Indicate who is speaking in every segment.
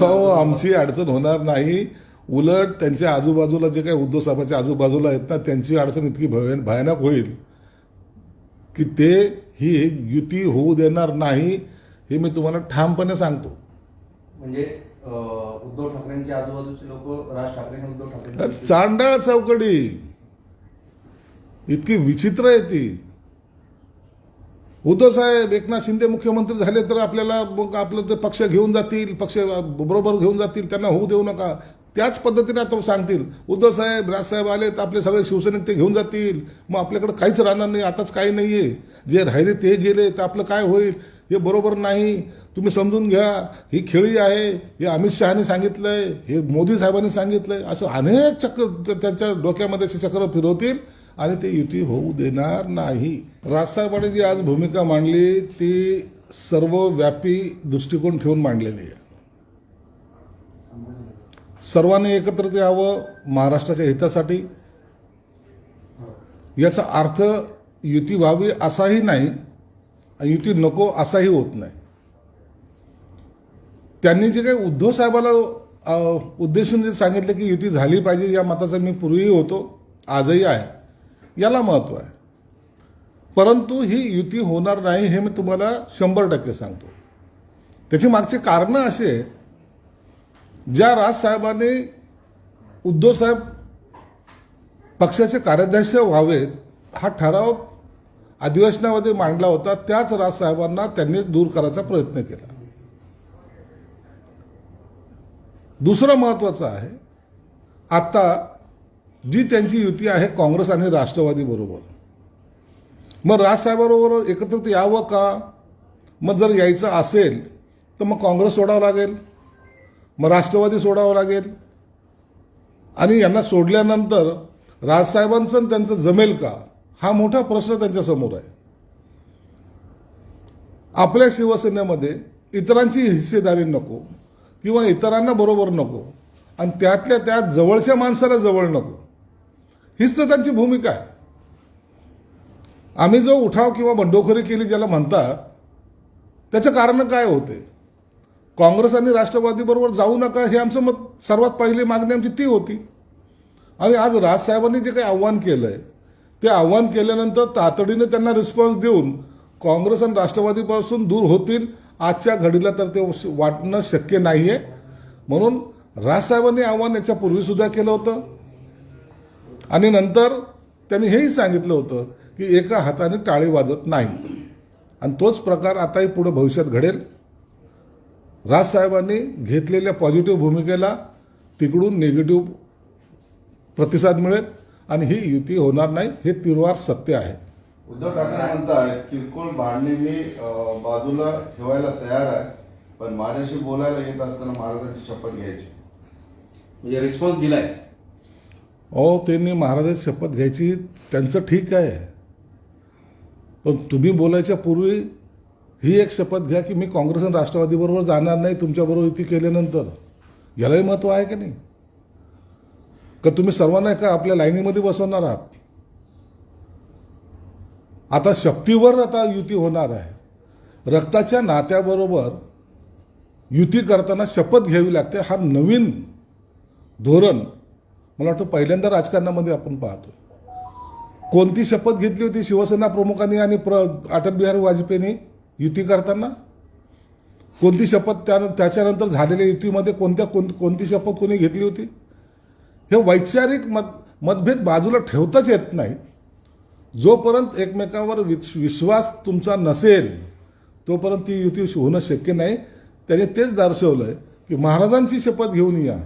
Speaker 1: हो आमची अडचण होणार नाही. उलट त्यांच्या आजूबाजूला जे काही उद्धव साहेबांच्या आजूबाजूला आहेत ना त्यांची अडचण इतकी भय- भयानक होईल की ते ही युती होऊ देणार नाही हे मी तुम्हाला ठामपणे सांगतो.
Speaker 2: म्हणजे उद्धव ठाकरेंच्या आजूबाजूचे लोक राज ठाकरे उद्धव ठाकरे
Speaker 1: चांडाळ चौकडी इतकी विचित्र आहे ती. उद्धव साहेब एकनाथ शिंदे मुख्यमंत्री झाले तर आपल्याला मग आपलं ते पक्ष घेऊन जातील पक्ष बरोबर घेऊन जातील त्यांना होऊ देऊ नका. त्याच पद्धतीने आता सांगतील उद्धव साहेब राजसाहेब आले तर आपले सगळे शिवसैनिक ते घेऊन जातील. मग आपल्याकडे काहीच राहणार नाही आताच काही नाही आहे जे राहिले ते गेले तर आपलं काय होईल? हे बरोबर नाही. तुम्ही समजून घ्या ही खेळी आहे हे अमित शहाने सांगितलं आहे हे मोदी साहेबांनी सांगितलं आहे असं अनेक चक्र त्यांच्या डोक्यामध्ये असे चक्र फिरवतील. आणि ते युती होऊ देणार नाही. राजसाहेबांनी जी आज भूमिका मांडली ती सर्वव्यापी दृष्टिकोन ठेवून मांडलेली आहे. सर्वांनी एकत्रित यावं महाराष्ट्राच्या हितासाठी. याचा अर्थ युती व्हावी असाही नाही युती नको असाही होत नाही. त्यांनी जे काही उद्धव साहेबाला उद्देशून जे सांगितलं की युती झाली पाहिजे या मताचा मी पूर्वीही होतो आजही आहे. याला महत्त्व आहे. परंतु ही युती होणार नाही हे मी तुम्हाला शंभर टक्के सांगतो. त्याची मागची कारणं अशी आहेत ज्या राजसाहेबांनी उद्धवसाहेब पक्षाचे कार्याध्यक्ष व्हावेत हा ठराव अधिवेशनामध्ये मांडला होता त्याच राजसाहेबांना त्यांनी दूर करायचा प्रयत्न केला. दुसरं महत्त्वाचं आहे आत्ता जी त्यांची युती आहे काँग्रेस आणि राष्ट्रवादीबरोबर मग राजसाहेबाबरोबर एकत्रित यावं का? मग जर यायचं असेल तर मग काँग्रेस सोडावं लागेल. मग राष्ट्रवादी सोडावं लागेल. आणि यांना सोडल्यानंतर राजसाहेबांचं त्यांचं जमेल का? हा मोठा प्रश्न त्यांच्यासमोर आहे. आपल्या शिवसेनेमध्ये इतरांची हिस्सेदारी नको किंवा इतरांना बरोबर नको आणि त्यातल्या त्यात जवळच्या माणसाला जवळ नको. हीच तर त्यांची भूमिका आहे. आम्ही जो उठाव किंवा बंडोखरी केली ज्याला म्हणतात त्याचं कारण काय होते? काँग्रेस आणि राष्ट्रवादीबरोबर जाऊ नका हे आमचं मत सर्वात पहिली मागणी आमची ती होती. आणि आज राजसाहेबांनी जे काही आव्हान केलं आहे ते आव्हान केल्यानंतर तातडीने त्यांना रिस्पॉन्स देऊन काँग्रेस आणि राष्ट्रवादीपासून दूर होतील आजच्या घडीला तर ते वाटणं शक्य नाही आहे म्हणून राजसाहेबांनी आव्हान याच्यापूर्वीसुद्धा केलं होतं. आणि नंतर त्यांनी हेही सांगितलं होतं की एका हाताने टाळी वाजत नाही. आणि तोच प्रकार आताही पुढे भविष्यात घडेल. राजसाहेबांनी घेतलेल्या पॉझिटिव्ह भूमिकेला तिकडून निगेटिव्ह प्रतिसाद मिळेल आणि ही युती होणार नाही हे तिरवार सत्य आहे.
Speaker 3: उद्धव ठाकरे म्हणतायत किरकोळ भांडणे मी बाजूला ठेवायला तयार आहे पण माझ्याशी बोलायला येत असताना महाराजांची शपथ घ्यायची.
Speaker 2: म्हणजे रिस्पॉन्स दिलाय.
Speaker 1: अहो त्यांनी महाराजाची शपथ घ्यायची त्यांचं ठीक आहे. पण तुम्ही बोलायच्या पूर्वी ही एक शपथ घ्या की मी काँग्रेस आणि राष्ट्रवादीबरोबर जाणार नाही तुमच्याबरोबर युती केल्यानंतर. यालाही महत्त्व आहे की नाही? का तुम्ही सर्वांना का आपल्या लाईनीमध्ये बसवणार आहात? आता शक्तीवर आता युती होणार आहे. रक्ताच्या नात्याबरोबर युती करताना शपथ घ्यावी लागते. हा नवीन धोरण मला वाटतं पहिल्यांदा राजकारणामध्ये आपण पाहतो कोणती शपथ घेतली होती शिवसेना प्रमुखांनी आणि प्र अटल बिहारी वाजपेयींनी? युती करताना? कोणती शपथ त्या त्याच्यानंतर झालेल्या युतीमध्ये कोणत्या कोण कोणती शपथ कोणी घेतली होती? हे वैचारिक मत मतभेद बाजूला ठेवताच येत नाही. जोपर्यंत एकमेकावर विस विश्वास तुमचा नसेल तोपर्यंत ती युती होणं शक्य नाही. त्याने तेच दर्शवलं आहे की महाराजांची शपथ घेऊन या.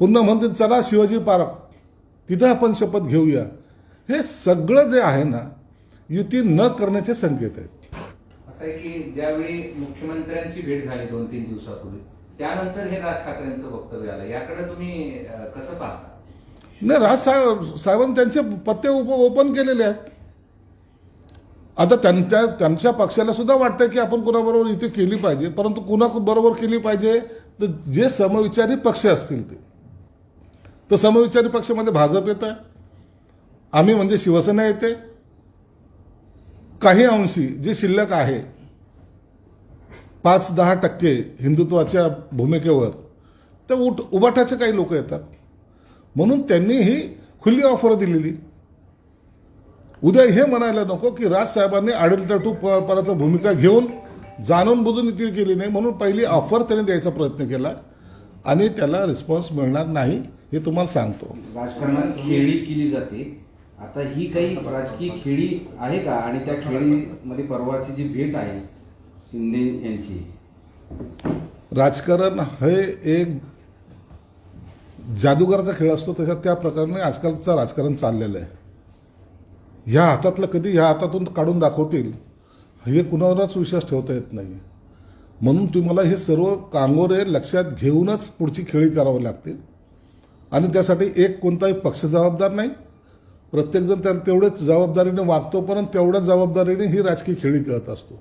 Speaker 1: पुन्हा म्हणते चला शिवाजी पार्क तिथं आपण शपथ घेऊया. हे सगळं जे आहे ना युती न करण्याचे संकेत आहेत.
Speaker 4: असं आहे की ज्यावेळी मुख्यमंत्र्यांची भेट झाली दोन तीन दिवसापूर्वी त्यानंतर हे राज ठाकरेंचं वक्तव्य आलं. याकडे तुम्ही कसं पाहता?
Speaker 1: नाही राज साहेब साहेबांनी त्यांचे पत्ते ओप ओपन केलेले आहेत. आता त्यांच्या त्यांच्या पक्षाला सुद्धा वाटतं की आपण कुणाबरोबर युती केली पाहिजे परंतु कुणा बरोबर केली पाहिजे तर जे समविचारी पक्ष असतील ते. तर समविचारी पक्षामध्ये भाजप येत आहे आम्ही म्हणजे शिवसेना येते. काही अंशी जे शिल्लक आहे पाच दहा टक्के हिंदुत्वाच्या भूमिकेवर तर उठ उबाटाचे काही लोक येतात. म्हणून त्यांनी ही खुली ऑफर दिलेली. उद्या हे म्हणायला नको की राजसाहेबांनी आडलटाटू प पराचा भूमिका घेऊन जाणून बुजून इथे केली नाही म्हणून पहिली ऑफर त्यांनी द्यायचा प्रयत्न केला आणि त्याला रिस्पॉन्स मिळणार नाही. हे तुम्हाला सांगतो.
Speaker 5: राजकारणात खेळी केली जाते. आता ही काही राजकीय खेळी आहे का? आणि त्या खेळीमध्ये परवाची जी भेट आहे शिंदे यांची.
Speaker 1: राजकारण हे एक जादूगाराचा खेळ असतो तशा त्या प्रकारे आजकालचं राजकारण चाललेलं आहे. ह्या हातातलं कधी ह्या हातातून काढून दाखवतील हे कुणावरच विश्वास ठेवता येत नाही. म्हणून तुम्हाला हे सर्व कांगोरे लक्षात घेऊनच पुढची खेळी करावी लागतील. आणि त्यासाठी एक कोणताही पक्ष जबाबदार नाही. प्रत्येकजण त्या तेवढेच जबाबदारीने वागतो परंतु तेवढ्याच जबाबदारीने ही राजकीय खेळी खेळत असतो.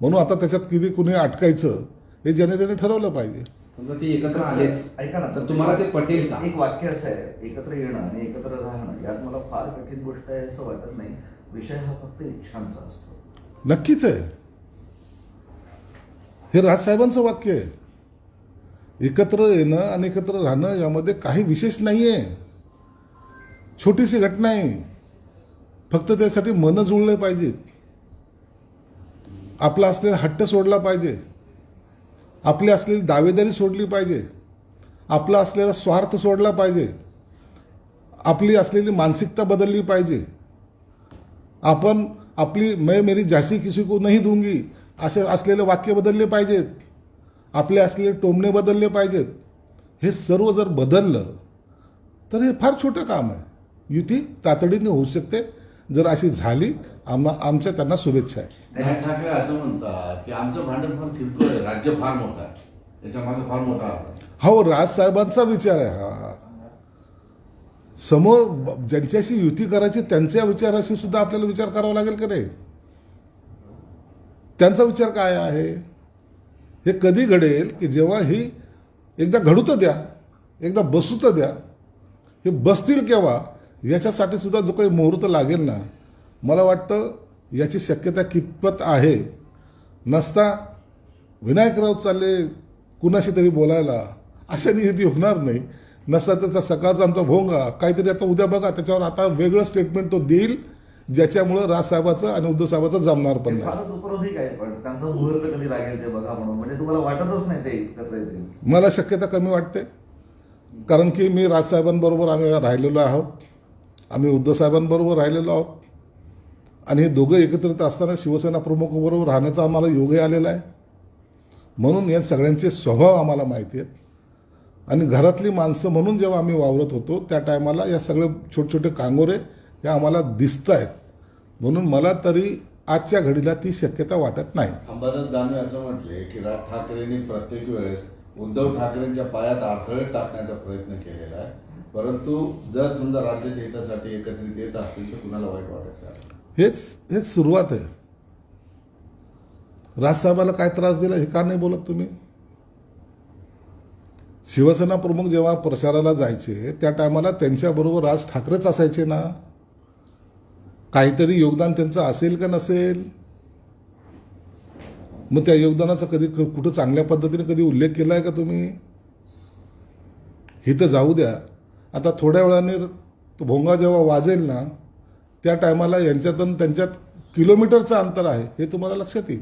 Speaker 1: म्हणून आता त्याच्यात किती कुणी अटकायचं हे ज्याने त्याने ठरवलं पाहिजे.
Speaker 5: समजा ते एकत्र आलेच.
Speaker 6: ऐका ना
Speaker 5: तर तुम्हाला ते पटेल का?
Speaker 6: एक वाक्य असं आहे एकत्र येणं आणि एकत्र राहणं यात मला फार कठीण गोष्ट आहे असं वाटत नाही. विषय हा फक्त इच्छांचा असतो.
Speaker 1: नक्कीच आहे. हे राजसाहेबांचं वाक्य आहे. एकत्र येणं आणि एकत्र राहणं यामध्ये काही विशेष नाही आहे छोटीशी घटना आहे. फक्त त्यासाठी मनं जुळले पाहिजेत. आपला असलेला हट्ट सोडला पाहिजे. आपली असलेली दावेदारी सोडली पाहिजे. आपला असलेला स्वार्थ सोडला पाहिजे. आपली असलेली मानसिकता बदलली पाहिजे. आपण आपली मैं मेरी झाशी किसी को नाही दूंगी असे असलेले वाक्य बदलले पाहिजेत. आपले असलेले टोमणे बदलले पाहिजेत. हे सर्व जर बदललं तर हे फार छोटं काम आहे. युती तातडीने होऊ शकते. जर अशी झाली आम्हा आमच्या त्यांना शुभेच्छा आहे.
Speaker 7: राज ठाकरे असं म्हणतात की आमचं भांडण फार आहे. राज्य फार मोठं आहे. त्याच्यामागे फार मोठा.
Speaker 1: हो राजसाहेबांचा विचार आहे हा समोर ज्यांच्याशी युती करायची त्यांच्या विचाराशी सुद्धा आपल्याला विचार करावा लागेल का नाही? त्यांचा विचार काय आहे? हे कधी घडेल की जेव्हा ही एकदा घडू तर द्या एकदा बसू तर द्या हे बसतील केव्हा याच्यासाठी सुद्धा जो काही मुहूर्त लागेल ना मला वाटतं याची शक्यता कितपत आहे? नसता विनायकराव चालले कुणाशी तरी बोलायला अशा निधी होणार नाही. नसता त्याचा सकाळचा आमचा भोंगा काहीतरी आता उद्या बघा त्याच्यावर आता वेगळं स्टेटमेंट तो देईल. ज्याच्यामुळं राजसाहेबाचं आणि उद्धव साहेबाचं जमणार पण नाही.
Speaker 6: म्हणजे
Speaker 1: मला शक्यता कमी वाटते. कारण की मी राजसाहेबांबरोबर आम्ही राहिलेलो आहोत. आम्ही उद्धव साहेबांबरोबर राहिलेलो आहोत. आणि हे दोघं एकत्रित असताना शिवसेना प्रमुखाबरोबर राहण्याचा आम्हाला योगही आलेला आहे. म्हणून या सगळ्यांचे स्वभाव आम्हाला माहिती आहेत. आणि घरातली माणसं म्हणून जेव्हा आम्ही वावरत होतो त्या टायमाला या सगळे छोटे छोटे कांगोरे हे आम्हाला दिसत आहेत म्हणून मला तरी आजच्या घडीला ती शक्यता वाटत नाही.
Speaker 3: अंबादास दानवे असं म्हटले की राज ठाकरेंनी प्रत्येक वेळेस उद्धव ठाकरेंच्या पायात अडथळे टाकण्याचा प्रयत्न केलेला आहे. परंतु जर समजा राज्याच्या हितासाठी एकत्रित येत असतील तर कुणाला वाईट नाही
Speaker 1: हेच हेच सुरुवात आहे. राजसाहेबाला काय त्रास दिला हे का नाही बोलत तुम्ही? शिवसेना प्रमुख जेव्हा प्रचाराला जायचे त्या टायमाला त्यांच्याबरोबर राज ठाकरेच असायचे ना? काहीतरी योगदान त्यांचं असेल का नसेल? मग त्या योगदानाचा कधी कुठं चांगल्या पद्धतीने कधी उल्लेख केला आहे का तुम्ही? ही तर जाऊ द्या. आता थोड्या वेळाने तो भोंगा जेव्हा वाजेल ना त्या टायमाला यांच्यात आणि त्यांच्यात किलोमीटरचं अंतर आहे हे तुम्हाला लक्षात येईल.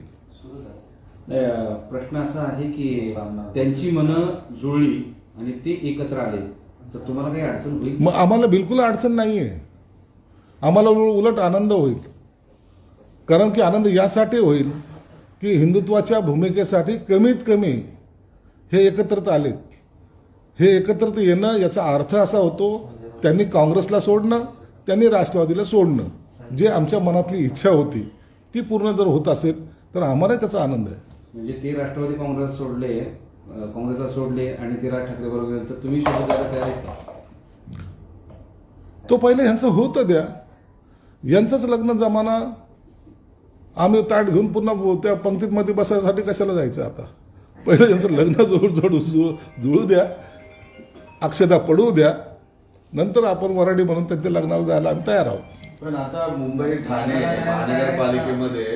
Speaker 5: प्रश्न असा आहे की त्यांची मनं जुळली आणि ते एकत्र आले तर तुम्हाला काही अडचण होईल?
Speaker 1: मग आम्हाला बिलकुल अडचण नाही आहे आम्हाला उल- उलट आनंद होईल. कारण की आनंद यासाठी होईल की हिंदुत्वाच्या भूमिकेसाठी कमीत कमी हे एकत्रित आलेत. हे एकत्रित येणं याचा अर्थ असा होतो त्यांनी काँग्रेसला सोडणं त्यांनी राष्ट्रवादीला सोडणं. जे आमच्या मनातली इच्छा होती ती पूर्ण जर होत असेल तर आम्हालाही त्याचा आनंद आहे.
Speaker 5: म्हणजे ते राष्ट्रवादी काँग्रेस सोडले काँग्रेसला सोडले आणि ते राज ठाकरे बरोबर तर तुम्ही तयार
Speaker 1: तो पहिले ह्यांचं होतं द्या. यांचंच लग्न जमाना. आम्ही ताट घेऊन पुन्हा त्या पंक्तीमध्ये बसायसाठी कशाला जायचं आता? पहिलं यांचं लग्न जोड जोडू जुळू जुळू द्या. अक्षता पडू द्या. नंतर आपण वराडी म्हणून त्यांच्या लग्नाला जायला आम्ही तयार आहोत.
Speaker 3: पण आता मुंबई ठाणे महानगरपालिकेमध्ये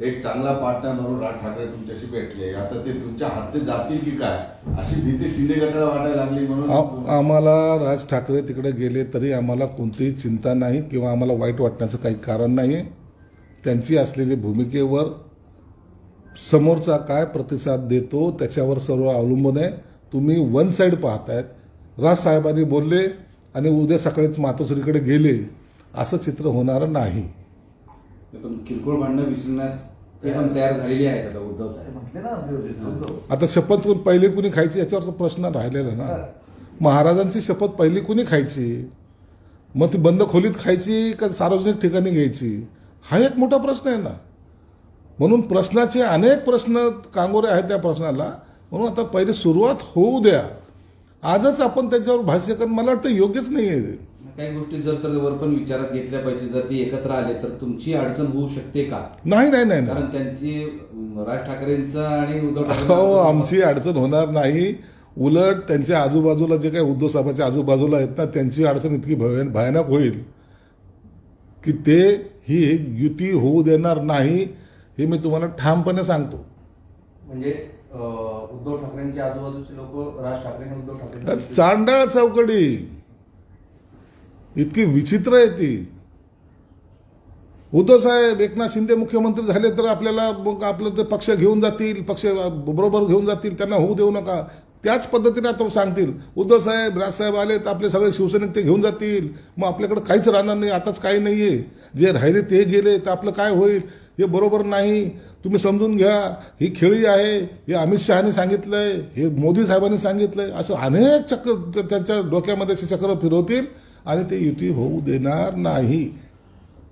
Speaker 3: एक चांगला पार्टनर म्हणून राज ठाकरे तुमच्याशी भेटले. आता ते तुमच्या हातचे जातील की काय? अशी भीती शिंदे गटाला वाटायला लागली म्हणून
Speaker 1: आम्हाला राज ठाकरे तिकडे गेले तरी आम्हाला कोणतीही चिंता नाही किंवा आम्हाला वाईट वाटण्याचं काही कारण नाही. त्यांची असलेली भूमिकेवर समोरचा काय प्रतिसाद देतो त्याच्यावर सर्व अवलंबून आहे. तुम्ही वन साईड पाहतायत. राज साहेबांनी बोलले आणि उद्या सकाळीच मातोश्रीकडे गेले. असं चित्र होणारं नाही.
Speaker 5: पण किरकोळ भांडणं विसरण्यास ते पण तयार झालेली आहेत आता उद्धव साहेब.
Speaker 1: आता शपथ कोण पहिली कुणी खायची याच्यावरचा प्रश्न राहिलेला ना. महाराजांची शपथ पहिली कुणी खायची? मग ती बंद खोलीत खायची का सार्वजनिक ठिकाणी घ्यायची? हा एक मोठा प्रश्न आहे ना. म्हणून प्रश्नाचे अनेक प्रश्न कांगोरे आहेत त्या प्रश्नाला. म्हणून आता पहिले सुरुवात होऊ द्या. आजच आपण त्याच्यावर भाष्य करणं मला वाटतं योग्यच नाही आहे
Speaker 5: काही गोष्टी जर तर वर पण विचारात घेतल्या पाहिजे जर ती एकत्र आले तर तुमची अडचण होऊ शकते का?
Speaker 1: नाही नाही नाही
Speaker 5: कारण त्यांची राज ठाकरेंचा आणि उद्धव
Speaker 1: हो
Speaker 5: ठाकरे
Speaker 1: आमची अडचण होणार नाही. उलट त्यांच्या आजूबाजूला जे काही उद्धव साहेबांच्या आजूबाजूला आहेत ना त्यांची अडचण इतकी भयान भयानक होईल की ते ही युती होऊ देणार नाही हे मी तुम्हाला ठामपणे सांगतो.
Speaker 2: म्हणजे अं, उद्धव ठाकरेंच्या आजूबाजूचे लोक राज ठाकरे आणि उद्धव ठाकरे
Speaker 1: चांडाळ चौकडी इतकी विचित्र आहे ती. उद्धव साहेब एकनाथ शिंदे मुख्यमंत्री झाले तर आपल्याला मग आपलं ते पक्ष घेऊन जातील पक्ष बरोबर घेऊन जातील त्यांना होऊ देऊ नका. त्याच पद्धतीने आता सांगतील उद्धव साहेब राजसाहेब आले तर आपले सगळे शिवसैनिक ते घेऊन जातील. मग आपल्याकडे काहीच राहणार नाही आताच काही नाही आहे जे राहिले ते गेले तर आपलं काय होईल? हे बरोबर नाही. तुम्ही समजून घ्या ही खेळी आहे हे अमित शहाने सांगितलंय हे मोदी साहेबांनी सांगितलंय. असं अनेक चक्र त्यांच्या डोक्यामध्ये असे चक्र फिरवतील. आणि ते युती होऊ देणार नाही.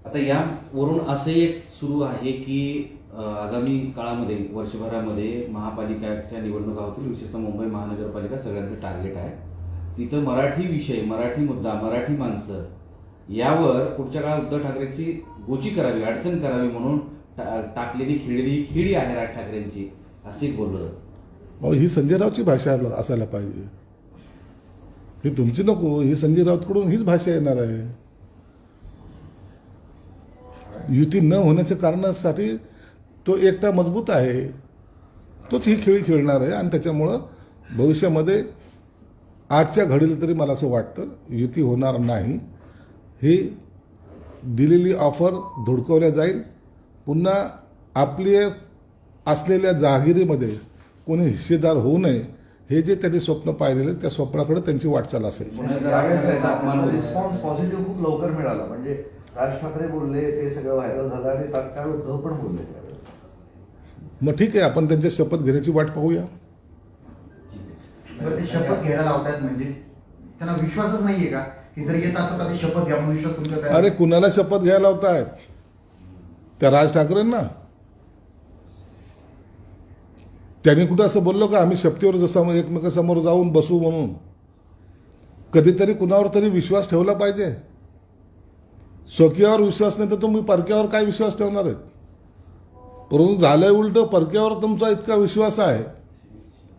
Speaker 5: आता यावरून असं एक सुरू आहे की आगामी काळामध्ये वर्षभरामध्ये महापालिकाच्या निवडणुका होतील विशेषतः मुंबई महानगरपालिका सगळ्यांचं टार्गेट आहे. तिथं मराठी विषय मराठी मुद्दा मराठी माणसं यावर पुढच्या काळात उद्धव ठाकरेंची गोची करावी अडचण करावी म्हणून टाकलेली खेळलेली ही खेळी आहे राज ठाकरेंची असे बोललं
Speaker 1: ही संजय राऊतची भाषा असायला पाहिजे. ही तुमची नको ही संजय राऊतकडून हीच भाषा येणार आहे. युती न होण्याच्या कारणासाठी तो एकटा मजबूत आहे. तोच ही खेळी खेळणार आहे आणि त्याच्यामुळं भविष्यामध्ये आजच्या घडीला तरी मला असं वाटतं युती होणार नाही. ही दिलेली ऑफर धुडकवल्या जाईल. पुन्हा आपली असलेल्या जहागिरीमध्ये कोणी हिस्सेदार होऊ नये हे जे त्यांनी स्वप्न पाहिलेलं त्या स्वप्नाकडे त्यांची वाटचाल असेल.
Speaker 6: रिस्पॉन्स पॉझिटिव्ह खूप लवकर मिळाला. म्हणजे राज ठाकरे बोलले ते सगळं व्हायरल झालं आणि तात्काळ उद्धव पण बोलले
Speaker 1: मग ठीक आहे आपण त्यांच्या शपथ घेण्याची वाट पाहूया.
Speaker 8: ते शपथ घ्यायला लावतायत म्हणजे? त्यांना विश्वासच नाहीये का? की जर येत असं तर शपथ घ्या म्हणून विश्वास
Speaker 1: अरे कुणाला शपथ घ्यायला लावतायत? त्या राज ठाकरेंना. त्यांनी कुठं असं बोललो का आम्ही शक्तीवर जसं एकमेकासमोर जाऊन बसू म्हणून. कधीतरी कुणावर तरी विश्वास ठेवला पाहिजे. स्वकीयावर विश्वास नाही तर तुम्ही परक्यावर काय विश्वास ठेवणार आहेत? परंतु झालंय उलट परक्यावर तुमचा इतका विश्वास आहे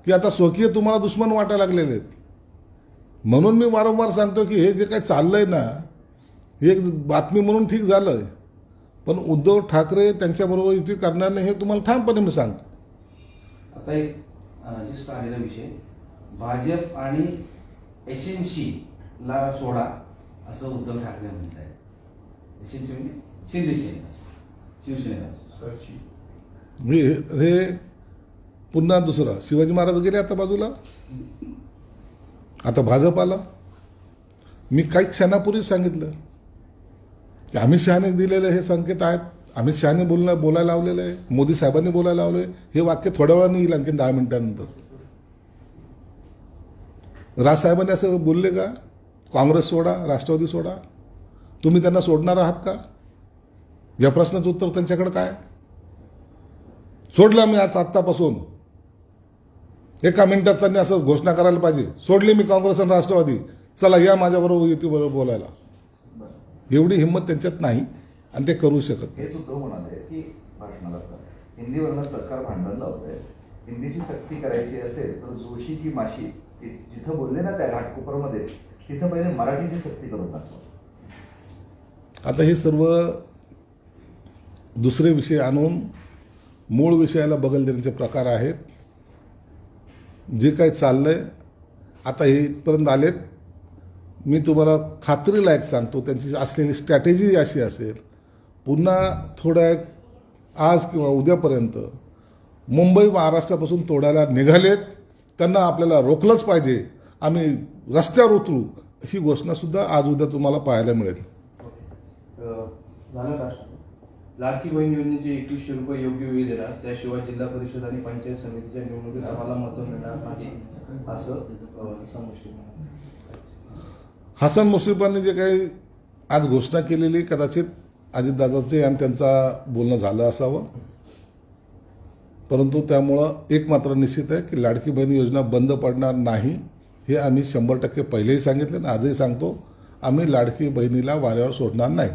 Speaker 1: की आता स्वकीय तुम्हाला दुश्मन वाटायला लागलेले आहेत. म्हणून मी वारंवार सांगतो की हे जे काही आहे ना हे एक बातमी म्हणून ठीक झालं आहे पण उद्धव ठाकरे त्यांच्याबरोबर युती करणार नाही हे तुम्हाला ठामपणे मी सांगतो.
Speaker 5: आता एक जस्ट आलेला विषय. भाजप आणि एस एन सी ला सोडा असं उद्धव ठाकरे म्हणत आहेत एस एन सी म्हणजे शिंदे सेना शिवसेना
Speaker 1: मी हे पुन्हा दुसरं शिवाजी महाराज गेले आता बाजूला? आता भाजप आला? मी काही क्षणापूर्वी सांगितलं की अमित शहाने दिलेले हे संकेत आहेत. अमित शहाने बोलणं बोलायला लावलेलं आहे. मोदी साहेबांनी बोलायला लावलं आहे हे वाक्य थोड्या वेळाने येईल आणखी दहा मिनिटानंतर. राजसाहेबांनी असं बोलले का? काँग्रेस सोडा राष्ट्रवादी सोडा. तुम्ही त्यांना सोडणार आहात का? या प्रश्नाचं उत्तर त्यांच्याकडे काय? सोडलं मी आता आत्तापासून. एका मिनिटात त्यांनी असं घोषणा करायला पाहिजे. सोडली मी काँग्रेस आणि राष्ट्रवादी. चला या माझ्याबरोबर युतीबरोबर बोलायला. एवढी हिंमत त्यांच्यात नाही. आणि ते करू शकत नाही
Speaker 6: हेच उद्धव म्हणाले की भाषणाला हिंदीवरनं सरकार भांडण लावतंय. हिंदीची सक्ती करायची असेल तर जोशी की माशी जिथं बोलले ना त्या घाटकोपरमध्ये तिथं पहिले मराठीची सक्ती करून टाकतो
Speaker 1: आता हे सर्व दुसरे विषय आणून मूळ विषयाला बगल देण्याचे प्रकार आहेत. जे काही चाललंय आता हे इथपर्यंत आलेत. मी तुम्हाला खात्रीलायक सांगतो त्यांची असलेली स्ट्रॅटेजी अशी असेल पुन्हा थोड्या आज किंवा उद्यापर्यंत मुंबई महाराष्ट्रापासून तोडायला निघालेत. त्यांना आपल्याला रोखलंच पाहिजे. आम्ही रस्त्यावर उतरू. ही घोषणासुद्धा आज उद्या तुम्हाला पाहायला मिळेल.
Speaker 2: झालं लाडकी बहीण योजनेचे एकवीसशे रुपये योग्य वेळी देणार. त्याशिवाय जिल्हा परिषद आणि पंचायत समितीच्या निवडणुकीत आम्हाला मतं मिळणार नाही असं संमुष्टी म्हणाले.
Speaker 1: हसन मुश्रीफांनी जे काही आज घोषणा केलेली कदाचित अजितदादाचे आणि त्यांचा बोलणं झालं असावं. परंतु त्यामुळं एक मात्र निश्चित आहे की लाडकी बहीण योजना बंद पडणार नाही हे आम्ही शंभर टक्के पहिलेही सांगितले आणि आजही सांगतो आम्ही लाडकी बहिणीला वाऱ्यावर सोडणार नाही.